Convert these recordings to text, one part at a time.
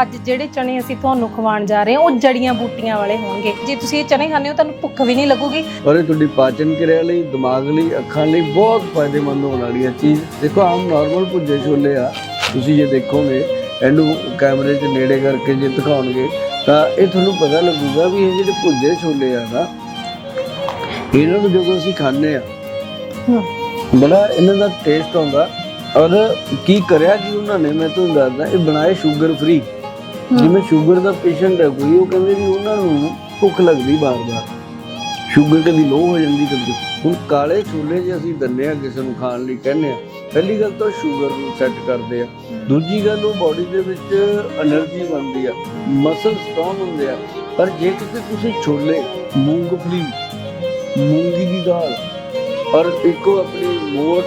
ਅੱਜ ਜਿਹੜੇ ਚਨੇ ਅਸੀਂ ਤੁਹਾਨੂੰ ਖਵਾਉਣ ਜਾ ਰਹੇ ਹਾਂ ਉਹ ਜੜੀਆਂ ਬੂਟੀਆਂ ਵਾਲੇ ਹੋਣਗੇ। ਜੇ ਤੁਸੀਂ ਇਹ ਚਨੇ ਖਾਂਦੇ ਹੋ ਤੁਹਾਨੂੰ ਭੁੱਖ ਵੀ ਨਹੀਂ ਲੱਗੂਗੀ। ਔਰ ਇਹ ਤੁਹਾਡੀ ਪਾਚਨ ਕਿਰਿਆ ਲਈ ਦਿਮਾਗ ਲਈ ਅੱਖਾਂ ਲਈ ਬਹੁਤ ਫਾਇਦੇਮੰਦ ਹੋਣ ਵਾਲੀ ਹੈ ਚੀਜ਼। ਦੇਖੋ ਆਮ ਨਾਰਮਲ ਭੁੱਜੇ ਛੋਲੇ ਆ ਤੁਸੀਂ ਜੇ ਦੇਖੋਗੇ ਇਹਨੂੰ ਕੈਮਰੇ 'ਚ ਨੇੜੇ ਕਰਕੇ ਜੇ ਦਿਖਾਉਣਗੇ ਤਾਂ ਇਹ ਤੁਹਾਨੂੰ ਪਤਾ ਲੱਗੂਗਾ ਵੀ ਇਹ ਜਿਹੜੇ ਭੁੱਜੇ ਛੋਲੇ ਆ ਨਾ ਇਹਨਾਂ ਨੂੰ ਜਦੋਂ ਅਸੀਂ ਖਾਂਦੇ ਆ ਬੜਾ ਇਹਨਾਂ ਦਾ ਟੇਸਟ ਆਉਂਦਾ। ਔਰ ਕੀ ਕਰਿਆ ਕਿ ਉਹਨਾਂ ਨੇ ਮੈਂ ਤੁਹਾਨੂੰ ਦੱਸਦਾ ਇਹ ਬਣਾਏ ਸ਼ੂਗਰ ਫ੍ਰੀ ਜਿਵੇਂ ਸ਼ੂਗਰ ਦਾ ਪੇਸ਼ੈਂਟ ਹੈ ਕੋਈ, ਉਹ ਕਹਿੰਦੇ ਵੀ ਉਹਨਾਂ ਨੂੰ ਭੁੱਖ ਲੱਗਦੀ ਬਾਰ-ਬਾਰ। ਸ਼ੂਗਰ ਕਦੀ ਲੋ ਹੋ ਜਾਂਦੀ, ਕਦੀ ਹੁਣ ਕਾਲੇ ਛੋਲੇ ਜੇ ਅਸੀਂ ਦੰਨੇ ਆ ਕਿਸੇ ਨੂੰ ਖਾਣ ਲਈ, ਕਹਿੰਦੇ ਆ ਪਹਿਲੀ ਗੱਲ ਤਾਂ ਸ਼ੂਗਰ ਨੂੰ ਸੈੱਟ ਕਰਦੇ ਆ। ਦੂਜੀ ਗੱਲ, ਉਹ ਬਾਡੀ ਦੇ ਵਿੱਚ એનર્ਜੀ ਬਣਦੀ ਆ ਮਸਲ ਸਟਰੋਂਗ ਹੁੰਦੇ ਆ। ਪਰ ਜੇ ਕਿਤੇ ਤੁਸੀਂ ਛੋਲੇ, ਮੂੰਗਫਲੀ, ਮੂੰਗੀ ਦੀ ਦਾਲ ਔਰ ਇੱਕੋ ਆਪਣੀ ਮੋਠ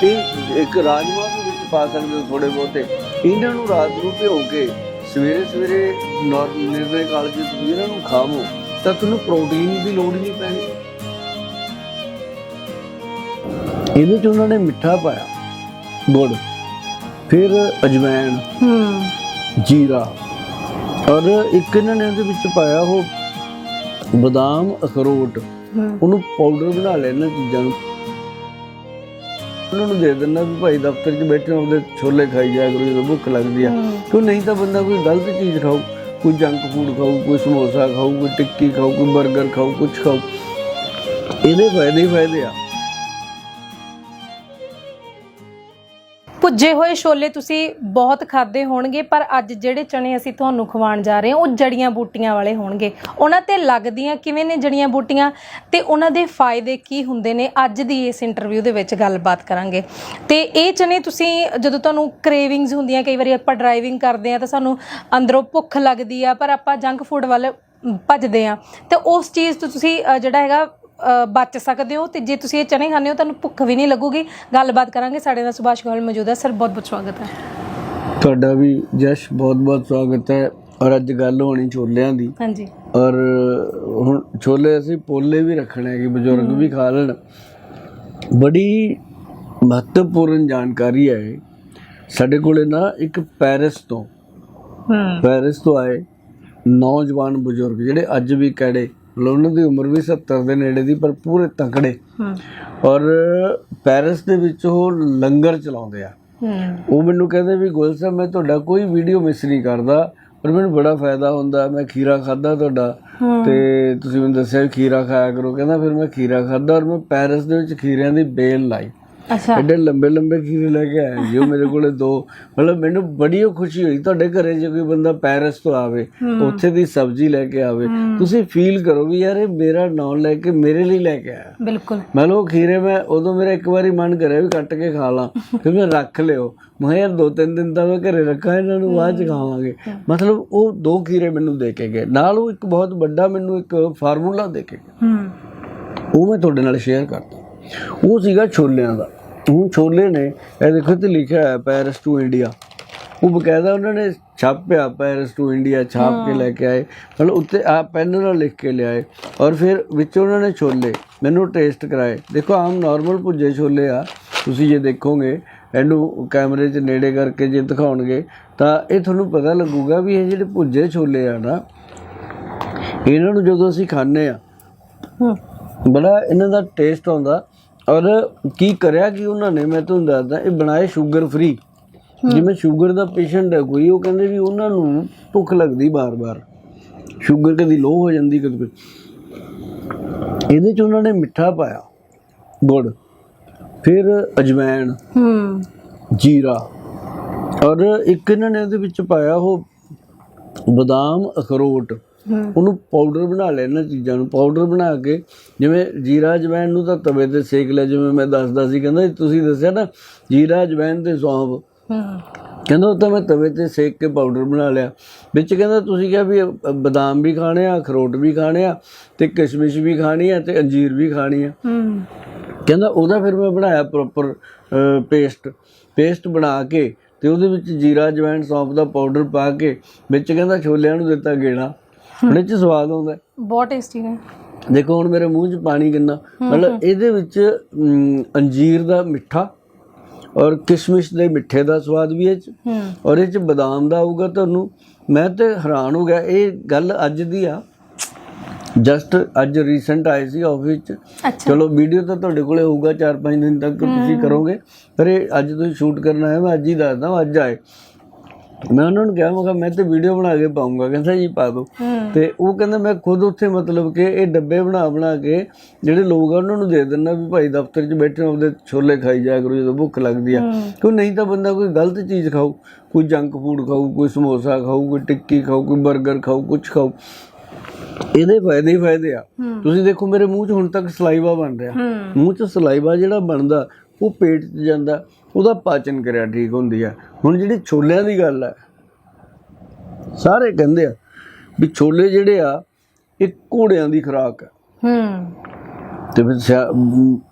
ਤੇ ਇੱਕ ਰਾਜਮਾ ਦੇ ਵਿੱਚ ਪਾ ਸਕਦੇ ਹੋ ਥੋੜੇ ਬਹੁਤੇ, ਇਹਨਾਂ ਨੂੰ ਰਾਤ ਨੂੰ ਭਿਓ ਕੇ ਸਵੇਰੇ ਸਵੇਰੇ ਨਿਰਣੇ ਕਾਲ ਜੇ ਤੁਸੀਂ ਇਹਨਾਂ ਨੂੰ ਖਾਵੋ ਤਾਂ ਤੁਹਾਨੂੰ ਪ੍ਰੋਟੀਨ ਦੀ ਲੋੜ ਨਹੀਂ ਪੈਣੀ। ਇਹਦੇ ਚ ਉਹਨਾਂ ਨੇ ਮਿੱਠਾ ਪਾਇਆ ਗੁੜ ਫਿਰ ਅਜਵਾਇਣ ਹੂੰ। ਜੀਰਾ ਔਰ ਇੱਕ ਇਹਨਾਂ ਨੇ ਉਹਦੇ ਵਿੱਚ ਪਾਇਆ ਉਹ ਬਦਾਮ ਅਖਰੋਟ। ਉਹਨੂੰ ਪਾਊਡਰ ਬਣਾ ਇਹਨਾਂ ਚੀਜ਼ਾਂ ਨੂੰ। ਉਹਨਾਂ ਨੂੰ ਦੇ ਦਿੰਦਾ ਵੀ ਭਾਈ ਦਫ਼ਤਰ 'ਚ ਬੈਠੇ ਹੋ ਉਹਦੇ ਛੋਲੇ ਖਾਈ ਜਾਇਆ ਕਰੋ ਜਦੋਂ ਭੁੱਖ ਲੱਗਦੀ ਆ। ਕਿਉਂ ਨਹੀਂ ਤਾਂ ਬੰਦਾ ਕੋਈ ਗਲਤ ਚੀਜ਼ ਖਾਊ ਕੋਈ ਜੰਕ ਫੂਡ ਖਾਊ ਕੋਈ ਸਮੋਸਾ ਖਾਊ ਕੋਈ ਟਿੱਕੀ ਖਾਊ ਕੋਈ 버ਗਰ ਖਾਊ ਕੁਝ ਖਾਊ। ਇਹਦੇ ਫਾਇਦੇ ਹੀ ਫਾਇਦੇ ਆ। ਭੁੱਜੇ ਹੋਏ ਛੋਲੇ ਤੁਸੀਂ ਬਹੁਤ ਖਾਦੇ ਹੋਣਗੇ, ਪਰ ਅੱਜ ਜਿਹੜੇ ਚਣੇ ਅਸੀਂ ਤੁਹਾਨੂੰ ਖਵਾਉਣ ਜਾ ਰਹੇ ਹਾਂ, ਉਹ ਜੜੀਆਂ ਬੂਟੀਆਂ ਵਾਲੇ ਹੋਣਗੇ। ਉਹਨਾਂ ਤੇ ਲੱਗਦੀਆਂ ਕਿਵੇਂ ਨੇ ਜੜੀਆਂ ਬੂਟੀਆਂ? ਤੇ ਉਹਨਾਂ ਦੇ ਫਾਇਦੇ ਕੀ ਹੁੰਦੇ ਨੇ? ਅੱਜ ਦੀ ਇਸ ਇੰਟਰਵਿਊ ਦੇ ਵਿੱਚ ਗੱਲਬਾਤ ਕਰਾਂਗੇ। ਤੇ ਇਹ ਚਣੇ ਤੁਸੀਂ ਜਦੋਂ ਤੁਹਾਨੂੰ ਕ੍ਰੇਵਿੰਗਸ ਹੁੰਦੀਆਂ, ਕਈ ਵਾਰੀ ਆਪਾਂ ਡਰਾਈਵਿੰਗ ਕਰਦੇ ਆ ਤਾਂ ਸਾਨੂੰ ਅੰਦਰੋਂ ਭੁੱਖ ਲੱਗਦੀ ਆ, ਪਰ ਆਪਾਂ ਜੰਕ ਫੂਡ ਵੱਲ ਭੱਜਦੇ ਆ ਤੇ ਉਸ ਚੀਜ਼ ਤੋਂ ਤੁਸੀਂ ਜਿਹੜਾ ਹੈਗਾ ਬਚ ਸਕਦੇ ਹੋ ਤੇ ਜੇ ਤੁਸੀਂ ਇਹ ਚਨੇ ਖਾਂਦੇ ਹੋ ਤੁਹਾਨੂੰ ਭੁੱਖ ਵੀ ਨਹੀਂ ਲੱਗੂਗੀ। ਗੱਲਬਾਤ ਕਰਾਂਗੇ ਸਾਡੇ ਨਾਲ ਸੁਭਾਸ਼ ਗੋਇਲ ਮੌਜੂਦ ਹੈ। ਸਰ ਬਹੁਤ ਬਹੁਤ ਸਵਾਗਤ ਹੈ। ਤੁਹਾਡਾ ਵੀ ਜਸ਼ ਬਹੁਤ ਬਹੁਤ ਸਵਾਗਤ ਹੈ। ਔਰ ਅੱਜ ਗੱਲ ਹੋਣੀ ਛੋਲਿਆਂ ਦੀ। ਹਾਂਜੀ। ਔਰ ਹੁਣ ਛੋਲੇ ਅਸੀਂ ਪੋਲੇ ਵੀ ਰੱਖਣੇ ਹੈ ਕਿ ਬਜ਼ੁਰਗ ਵੀ ਖਾ ਲੈਣ। ਬੜੀ ਮਹੱਤਵਪੂਰਨ ਜਾਣਕਾਰੀ ਹੈ। ਸਾਡੇ ਕੋਲੇ ਨਾ ਇੱਕ ਪੈਰਿਸ ਤੋਂ ਹੂੰ। ਪੈਰਿਸ ਤੋਂ ਆਏ ਨੌਜਵਾਨ ਬਜ਼ੁਰਗ ਜਿਹੜੇ ਅੱਜ ਵੀ ਮਤਲਬ ਉਹਨਾਂ ਦੀ ਉਮਰ ਵੀ 70 ਦੇ ਨੇੜੇ ਦੀ ਪਰ ਪੂਰੇ ਤਕੜੇ। ਔਰ ਪੈਰਿਸ ਦੇ ਵਿੱਚ ਉਹ ਲੰਗਰ ਚਲਾਉਂਦੇ ਆ। ਉਹ ਮੈਨੂੰ ਕਹਿੰਦੇ ਵੀ ਗੋਲ ਸਾਹਿਬ ਮੈਂ ਤੁਹਾਡਾ ਕੋਈ ਵੀਡੀਓ ਮਿਸ ਨਹੀਂ ਕਰਦਾ ਪਰ ਮੈਨੂੰ ਬੜਾ ਫਾਇਦਾ ਹੁੰਦਾ ਮੈਂ ਖੀਰਾ ਖਾਦਾ ਤੁਹਾਡਾ ਤੇ ਤੁਸੀਂ ਮੈਨੂੰ ਦੱਸਿਆ ਵੀ ਖੀਰਾ ਖਾਇਆ ਕਰੋ। ਕਹਿੰਦਾ ਫਿਰ ਮੈਂ ਖੀਰਾ ਖਾਦਾ ਔਰ ਮੈਂ ਪੈਰਿਸ ਦੇ ਵਿੱਚ ਖੀਰਿਆਂ ਦੀ ਬੇਲ ਲਾਈ। ਅੱਛਾ। ਐਡੇ ਲੰਬੇ ਲੰਬੇ ਖੀਰੇ ਲੈ ਕੇ ਆਇਆ ਜੀ ਉਹ ਮੇਰੇ ਕੋਲੇ ਦੋ। ਮਤਲਬ ਮੈਨੂੰ ਬੜੀ ਓ ਖੁਸ਼ੀ ਹੋਈ ਤੁਹਾਡੇ ਘਰੇ ਜੇ ਕੋਈ ਬੰਦਾ ਪੈਰਿਸ ਤੋਂ ਆਵੇ ਉੱਥੇ ਦੀ ਸਬਜ਼ੀ ਲੈ ਕੇ ਆਵੇ ਤੁਸੀਂ ਫੀਲ ਕਰੋ ਵੀ ਯਾਰ ਇਹ ਮੇਰਾ ਨਾਮ ਲੈ ਕੇ ਮੇਰੇ ਲਈ ਲੈ ਕੇ ਆਇਆ। ਬਿਲਕੁਲ। ਮੈਂ ਲੋ ਖੀਰੇ ਮੈਂ ਉਦੋਂ ਮੇਰਾ ਇੱਕ ਵਾਰੀ ਮਨ ਕਰਿਆ ਵੀ ਕੱਟ ਕੇ ਖਾ ਲਾਂ ਫਿਰ ਮੈਂ ਰੱਖ ਲਿਓ। ਮੈਂ ਯਾਰ ਦੋ ਤਿੰਨ ਦਿਨ ਤਾਂ ਮੈਂ ਘਰੇ ਰੱਖਾਂ ਇਹਨਾਂ ਨੂੰ ਬਾਅਦ ਚ ਖਾਵਾਂਗੇ। ਮਤਲਬ ਉਹ ਦੋ ਖੀਰੇ ਮੈਨੂੰ ਦੇ ਕੇ ਗਏ। ਨਾਲ ਉਹ ਇੱਕ ਬਹੁਤ ਵੱਡਾ ਮੈਨੂੰ ਇੱਕ ਫਾਰਮੂਲਾ ਦੇ ਕੇ ਗਏ। ਉਹ ਮੈਂ ਤੁਹਾਡੇ ਨਾਲ ਸ਼ੇਅਰ ਕਰਦਾ। ਉਹ ਸੀਗਾ ਛੋਲਿਆਂ ਦਾ। ਹੁਣ ਛੋਲੇ ਨੇ ਇਹ ਦੇਖੋ ਤੇ ਲਿਖਿਆ ਹੈ ਪੈਰਿਸ ਟੂ ਇੰਡੀਆ ਉਹ ਬਕਾਇਦਾ ਉਹਨਾਂ ਨੇ ਛਾਪਿਆ ਪੈਰਿਸ ਟੂ ਇੰਡੀਆ ਛਾਪ ਕੇ ਲੈ ਕੇ ਆਏ। ਮਤਲਬ ਉੱਤੇ ਆ ਪੈਨ ਨਾਲ ਲਿਖ ਕੇ ਲਿਆਏ। ਔਰ ਫਿਰ ਵਿੱਚ ਉਹਨਾਂ ਨੇ ਛੋਲੇ ਮੈਨੂੰ ਟੇਸਟ ਕਰਾਏ। ਦੇਖੋ ਆਮ ਨਾਰਮਲ ਭੁੱਜੇ ਛੋਲੇ ਆ। ਤੁਸੀਂ ਜੇ ਦੇਖੋਗੇ ਇਹਨੂੰ ਕੈਮਰੇ 'ਚ ਨੇੜੇ ਕਰਕੇ ਜੇ ਦਿਖਾਉਣਗੇ ਤਾਂ ਇਹ ਤੁਹਾਨੂੰ ਪਤਾ ਲੱਗੂਗਾ ਵੀ ਇਹ ਜਿਹੜੇ ਭੁੱਜੇ ਛੋਲੇ ਆ ਨਾ ਇਹਨਾਂ ਨੂੰ ਜਦੋਂ ਅਸੀਂ ਖਾਂਦੇ ਆ ਹੂੰ। ਬੜਾ ਇਹਨਾਂ ਦਾ ਟੇਸਟ ਆਉਂਦਾ। ਔਰ ਕੀ ਕਰਿਆ ਕਿ ਉਹਨਾਂ ਨੇ? ਮੈਂ ਤੁਹਾਨੂੰ ਦੱਸਦਾ ਇਹ ਬਣਾਏ ਸ਼ੂਗਰ ਫ੍ਰੀ ਜਿਵੇਂ ਸ਼ੂਗਰ ਦਾ ਪੇਸ਼ੈਂਟ ਹੈ ਕੋਈ ਉਹ ਕਹਿੰਦੇ ਵੀ ਉਹਨਾਂ ਨੂੰ ਭੁੱਖ ਲੱਗਦੀ ਬਾਰ-ਬਾਰ। ਸ਼ੂਗਰ ਕਦੀ ਲੋ ਹੋ ਜਾਂਦੀ ਕਦੀ। ਇਹਦੇ ਚ ਉਹਨਾਂ ਨੇ ਮਿੱਠਾ ਪਾਇਆ ਗੁੜ ਫਿਰ ਅਜਵਾਇਣ ਹੂੰ। ਜੀਰਾ। ਔਰ ਇੱਕ ਇਹਨਾਂ ਨੇ ਉਹਦੇ ਵਿੱਚ ਪਾਇਆ ਉਹ ਬਦਾਮ ਅਖਰੋਟ। ਉਹਨੂੰ ਪਾਊਡਰ ਬਣਾ ਲਿਆ ਇਹਨਾਂ ਚੀਜ਼ਾਂ ਨੂੰ ਪਾਊਡਰ ਬਣਾ ਕੇ ਜਿਵੇਂ ਜੀਰਾ ਜਵੈਣ ਨੂੰ ਤਾਂ ਤਵੇ ਤੇ ਸੇਕ ਲਿਆ ਜਿਵੇਂ ਮੈਂ ਦੱਸਦਾ ਸੀ ਕਹਿੰਦਾ ਤੁਸੀਂ ਦੱਸਿਆ ਨਾ ਜੀਰਾ ਜਵੈਣ ਤੇ ਸੌਂਫ। ਕਹਿੰਦਾ ਉਹ ਤਾਂ ਮੈਂ ਤਵੇ ਤੇ ਸੇਕ ਕੇ ਪਾਊਡਰ ਬਣਾ ਲਿਆ। ਵਿੱਚ ਕਹਿੰਦਾ ਤੁਸੀਂ ਕਿਹਾ ਵੀ ਬਦਾਮ ਵੀ ਖਾਣੇ ਆ ਅਖਰੋਟ ਵੀ ਖਾਣੇ ਆ ਤੇ ਕਿਸ਼ਮਿਸ਼ ਵੀ ਖਾਣੀ ਆ ਤੇ ਅੰਜੀਰ ਵੀ ਖਾਣੀ ਆ। ਕਹਿੰਦਾ ਉਹਦਾ ਫਿਰ ਮੈਂ ਬਣਾਇਆ ਪ੍ਰੋਪਰ ਪੇਸਟ ਪੇਸਟ ਬਣਾ ਕੇ ਤੇ ਉਹਦੇ ਵਿੱਚ ਜੀਰਾ ਜਵੈਣ ਸੌਂਫ ਦਾ ਪਾਊਡਰ ਪਾ ਕੇ ਵਿੱਚ ਕਹਿੰਦਾ ਛੋਲਿਆਂ ਨੂੰ ਦਿੱਤਾ ਗੇੜਾ। ਉਹਦੇ ਚ ਸਵਾਦ ਆਉਂਦਾ। ਬਹੁਤ ਟੇਸਟੀ ਨੇ। ਦੇਖੋ ਹੁਣ ਮੇਰੇ ਮੂੰਹ 'ਚ ਪਾਣੀ ਕਿੰਨਾ। ਮਤਲਬ ਇਹਦੇ ਵਿੱਚ ਅੰਜੀਰ ਦਾ ਮਿੱਠਾ ਔਰ ਕਿਸ਼ਮਿਸ਼ ਦੇ ਮਿੱਠੇ ਦਾ ਸਵਾਦ ਵੀ ਇਹ ਚ। ਹੂੰ ਔਰ ਇਹ ਚ ਬਦਾਮ ਦਾ ਆਊਗਾ ਤੁਹਾਨੂੰ। ਮੈਂ ਤੇ ਹੈਰਾਨ ਹੋ ਗਿਆ ਇਹ ਗੱਲ ਅੱਜ ਦੀ ਆ। ਜਸਟ ਅੱਜ ਰੀਸੈਂਟ ਆਏ ਸੀ ਆਫਿਸ ਚ। ਚਲੋ ਵੀਡੀਓ ਤਾਂ ਤੁਹਾਡੇ ਕੋਲੇ ਹੋਊਗਾ 4-5 ਦਿਨ ਤੱਕ ਤੁਸੀਂ ਕਰੋਗੇ। ਪਰ ਇਹ ਅੱਜ ਤੁਸੀਂ ਸ਼ੂਟ ਕਰਨਾ ਹੈ ਮੈਂ ਅੱਜ ਹੀ ਦੱਸਦਾ ਅੱਜ ਆਏ। ਮੈਂ ਉਹਨਾਂ ਨੂੰ ਕਿਹਾ ਮੈਂ ਕਿਹਾ ਮੈਂ ਤੇ ਵੀਡੀਓ ਬਣਾ ਕੇ ਪਾਉਂਗਾ। ਕਹਿੰਦਾ ਜੀ ਪਾ ਦਿਓ ਤੇ ਉਹ ਕਹਿੰਦਾ ਮੈਂ ਖੁਦ ਉੱਥੇ ਮਤਲਬ ਕਿ ਇਹ ਡੱਬੇ ਬਣਾ ਬਣਾ ਕੇ ਜਿਹੜੇ ਲੋਕ ਆ ਉਹਨਾਂ ਨੂੰ ਦੇ ਦਿੰਦਾ ਵੀ ਭਾਈ ਦਫ਼ਤਰ 'ਚ ਬੈਠੇ ਹੋ ਉਹਦੇ ਛੋਲੇ ਖਾਈ ਜਾਇਆ ਕਰੋ ਜਦੋਂ ਭੁੱਖ ਲੱਗਦੀ ਆ। ਕਿਉਂ ਨਹੀਂ ਤਾਂ ਬੰਦਾ ਕੋਈ ਗਲਤ ਚੀਜ਼ ਖਾਊ ਕੋਈ ਜੰਕ ਫੂਡ ਖਾਊ ਕੋਈ ਸਮੋਸਾ ਖਾਊ ਕੋਈ ਟਿੱਕੀ ਖਾਊ ਕੋਈ 버ਗਰ ਖਾਊ ਕੁਝ ਖਾਊ। ਇਹਦੇ ਫਾਇਦੇ ਹੀ ਫਾਇਦੇ ਆ। ਤੁਸੀਂ ਦੇਖੋ ਮੇਰੇ ਮੂੰਹ 'ਚ ਹੁਣ ਤੱਕ ਸਲਾਈਵਾ ਬਣ ਰਿਹਾ। ਮੂੰਹ 'ਚ ਸਲਾਈਵਾ ਜਿਹੜਾ ਬਣਦਾ ਉਹ ਪੇਟ 'ਚ ਜਾਂਦਾ ਉਹਦਾ ਪਾਚਨ ਕਿਰਿਆ ਠੀਕ ਹੁੰਦੀ ਆ। ਹੁਣ ਜਿਹੜੀ ਛੋਲਿਆਂ ਦੀ ਗੱਲ ਹੈ ਸਾਰੇ ਕਹਿੰਦੇ ਆ ਵੀ ਛੋਲੇ ਜਿਹੜੇ ਆ ਇਹ ਘੋੜਿਆਂ ਦੀ ਖੁਰਾਕ ਹੈ। ਹੂੰ। ਤੇ ਫਿਰ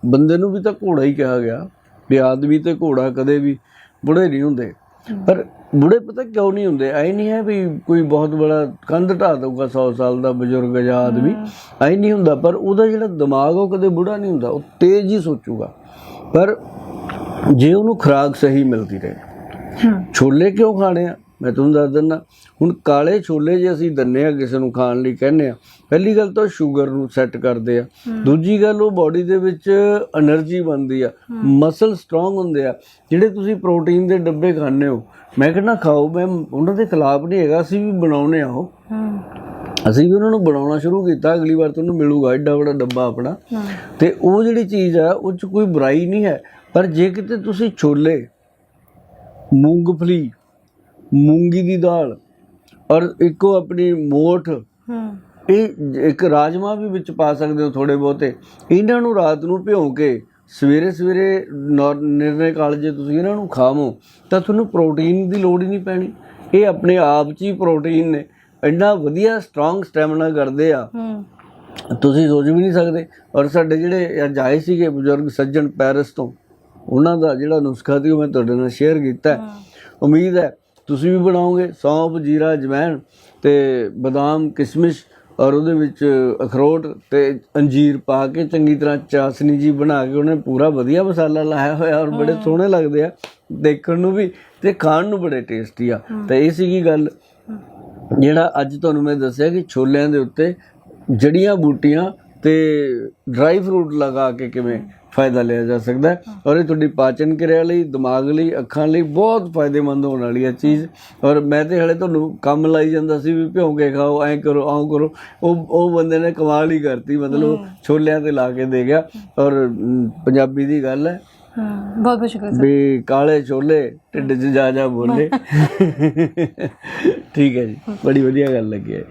ਬੰਦੇ ਨੂੰ ਵੀ ਤਾਂ ਘੋੜਾ ਹੀ ਕਿਹਾ ਗਿਆ। ਵੀ ਆਦਮੀ ਤੇ ਘੋੜਾ ਕਦੇ ਵੀ ਬੁੜੇ ਨਹੀਂ ਹੁੰਦੇ। ਪਰ ਬੁੜੇ ਪਤਾ ਕਿਉਂ ਨਹੀਂ ਹੁੰਦੇ? ਐ ਨਹੀਂ ਹੈ ਵੀ ਕੋਈ ਬਹੁਤ ਬੜਾ ਕੰਧ ਢਾ ਦਊਗਾ 100 ਸਾਲ ਦਾ ਬਜ਼ੁਰਗ ਜਾਂ ਆਦਮੀ। ਐ ਨਹੀਂ ਹੁੰਦਾ ਪਰ ਉਹਦਾ ਜਿਹੜਾ ਦਿਮਾਗ ਉਹ ਕਦੇ ਬੁੜਾ ਨਹੀਂ ਹੁੰਦਾ। ਉਹ ਤੇਜ਼ ਹੀ ਸੋਚੂਗਾ। ਪਰ ਜੇ ਉਹਨੂੰ ਖੁਰਾਕ ਸਹੀ ਮਿਲਦੀ ਰਹੇ ਛੋਲੇ ਕਿਉਂ ਖਾਣੇ ਆ? ਮੈਂ ਤੁਹਾਨੂੰ ਦੱਸ ਦਿੰਦਾ ਹੁਣ ਕਾਲੇ ਛੋਲੇ ਜੇ ਅਸੀਂ ਦੰਨੇ ਆ ਕਿਸੇ ਨੂੰ ਖਾਣ ਲਈ ਕਹਿੰਨੇ ਆ ਪਹਿਲੀ ਗੱਲ ਤਾਂ ਸ਼ੂਗਰ ਨੂੰ ਸੈੱਟ ਕਰਦੇ ਆ। ਦੂਜੀ ਗੱਲ ਉਹ ਬਾਡੀ ਦੇ ਵਿੱਚ એનર્ਜੀ ਬਣਦੀ ਆ ਮਸਲ ਸਟਰੋਂਗ ਹੁੰਦੇ ਆ ਜਿਹੜੇ ਤੁਸੀਂ ਪ੍ਰੋਟੀਨ ਦੇ ਡੱਬੇ ਖਾਣੇ ਹੋ। ਮੈਂ ਕਹਿੰਦਾ ਖਾਓ ਮੈਂ ਉਹਨਾਂ ਦੇ ਖਿਲਾਫ ਨਹੀਂ ਹੈਗਾ ਅਸੀਂ ਵੀ ਬਣਾਉਨੇ ਆ ਉਹ। ਅਸੀਂ ਵੀ ਉਹਨਾਂ ਨੂੰ ਬਣਾਉਣਾ ਸ਼ੁਰੂ ਕੀਤਾ ਅਗਲੀ ਵਾਰ ਤੁਹਾਨੂੰ ਮਿਲੂਗਾ ਐਡਾ ਵੱਡਾ ਡੱਬਾ ਆਪਣਾ। ਤੇ ਉਹ ਜਿਹੜੀ ਚੀਜ਼ ਆ ਉਹ 'ਚ ਕੋਈ ਬੁਰਾਈ ਨਹੀਂ ਹੈ ਪਰ ਜੇ ਕਿਤੇ ਤੁਸੀਂ ਛੋਲੇ ਮੂੰਗਫਲੀ ਮੂੰਗੀ ਦੀ ਦਾਲ ਔਰ ਇੱਕੋ ਆਪਣੀ ਮੋਠ। ਹੂੰ। ਇਹ ਇੱਕ ਰਾਜਮਾ ਵੀ ਵਿੱਚ ਪਾ ਸਕਦੇ ਹੋ ਥੋੜੇ ਬਹੁਤੇ। ਇਹਨਾਂ ਨੂੰ ਰਾਤ ਨੂੰ ਭਿਉਂ ਕੇ ਸਵੇਰੇ ਸਵੇਰੇ ਨੌਰ- ਨਿਰਣੇ ਕਾਲ ਜੇ ਤੁਸੀਂ ਇਹਨਾਂ ਨੂੰ ਖਾਵੋ ਤਾਂ ਤੁਹਾਨੂੰ ਪ੍ਰੋਟੀਨ ਦੀ ਲੋੜ ਹੀ ਨਹੀਂ ਪੈਣੀ। ਇਹ ਆਪਣੇ ਆਪ 'ਚ ਹੀ ਪ੍ਰੋਟੀਨ ਨੇ। ਇੰਨਾ ਵਧੀਆ ਸਟਰੋਂਗ ਸਟੈਮਿਨਾ ਕਰਦੇ ਆ। ਤੁਸੀਂ ਸੋਚ ਵੀ ਨਹੀਂ ਸਕਦੇ। ਔਰ ਸਾਡੇ ਜਿਹੜੇ ਅੱਜ ਆਏ ਸੀਗੇ ਬਜ਼ੁਰਗ ਸੱਜਣ ਪੈਰਿਸ ਤੋਂ ਉਹਨਾਂ ਦਾ ਜਿਹੜਾ ਨੁਸਖਾ ਸੀ ਉਹ ਮੈਂ ਤੁਹਾਡੇ ਨਾਲ ਸ਼ੇਅਰ ਕੀਤਾ। ਉਮੀਦ ਹੈ ਤੁਸੀਂ ਵੀ ਬਣਾਓਗੇ ਸੌਂਫ ਜੀਰਾ ਅਜਵਾਇਣ ਤੇ ਬਦਾਮ ਕਿਸ਼ਮਿਸ਼ ਔਰ ਉਹਦੇ ਵਿੱਚ ਅਖਰੋਟ ਤੇ ਅੰਜੀਰ ਪਾ ਕੇ ਚੰਗੀ ਤਰ੍ਹਾਂ ਚਾਸਨੀ ਜੀ ਬਣਾ ਕੇ ਉਹਨੇ ਪੂਰਾ ਵਧੀਆ ਮਸਾਲਾ ਲਾਇਆ ਹੋਇਆ ਔਰ ਬੜੇ ਸੋਹਣੇ ਲੱਗਦੇ ਆ ਦੇਖਣ ਨੂੰ ਵੀ ਤੇ ਖਾਣ ਨੂੰ ਬੜੇ ਟੇਸਟੀ ਆ। ਤੇ ਇਹ ਸੀਗੀ ਗੱਲ ਜਿਹੜਾ ਅੱਜ ਤੁਹਾਨੂੰ ਮੈਂ ਦੱਸਿਆ ਕਿ ਛੋਲਿਆਂ ਦੇ ਉੱਤੇ ਜੜੀਆਂ ਬੂਟੀਆਂ ਤੇ ਡਰਾਈ ਫਰੂਟ ਲਗਾ ਕੇ ਕਿਵੇਂ ਫਾਇਦਾ ਲਿਆ ਜਾ ਸਕਦਾ ਹੈ। ਔਰ ਇਹ ਤੁਹਾਡੀ ਪਾਚਨ ਕਿਰਿਆ ਲਈ ਦਿਮਾਗ ਲਈ ਅੱਖਾਂ ਲਈ ਬਹੁਤ ਫਾਇਦੇਮੰਦ ਹੋਣ ਵਾਲੀ ਹੈ ਚੀਜ਼। ਔਰ ਮੈਂ ਤੇ ਹਲੇ ਤੁਹਾਨੂੰ ਕੰਮ ਲਾਈ ਜਾਂਦਾ ਸੀ ਵੀ ਭਿਉਂ ਕੇ ਖਾਓ ਐਂ ਕਰੋ ਆਉਂ ਕਰੋ। ਉਹ ਉਹ ਬੰਦੇ ਨੇ ਕਮਾਲ ਹੀ ਕਰਤੀ ਮਤਲਬ ਛੋਲਿਆਂ ਤੇ ਲਾ ਕੇ ਦੇ ਗਿਆ। ਔਰ ਪੰਜਾਬੀ ਦੀ ਗੱਲ ਹੈ। ਹੂੰ ਬਹੁਤ ਬਹੁਤ ਸ਼ੁਕਰ ਵੀ ਕਾਲੇ ਛੋਲੇ ਢਿੱਡ 'ਚ ਜਾ ਜਾ ਬੋਲੇ। ਠੀਕ ਹੈ ਜੀ। ਬੜੀ ਵਧੀਆ ਗੱਲ ਲੱਗੀ ਹੈ।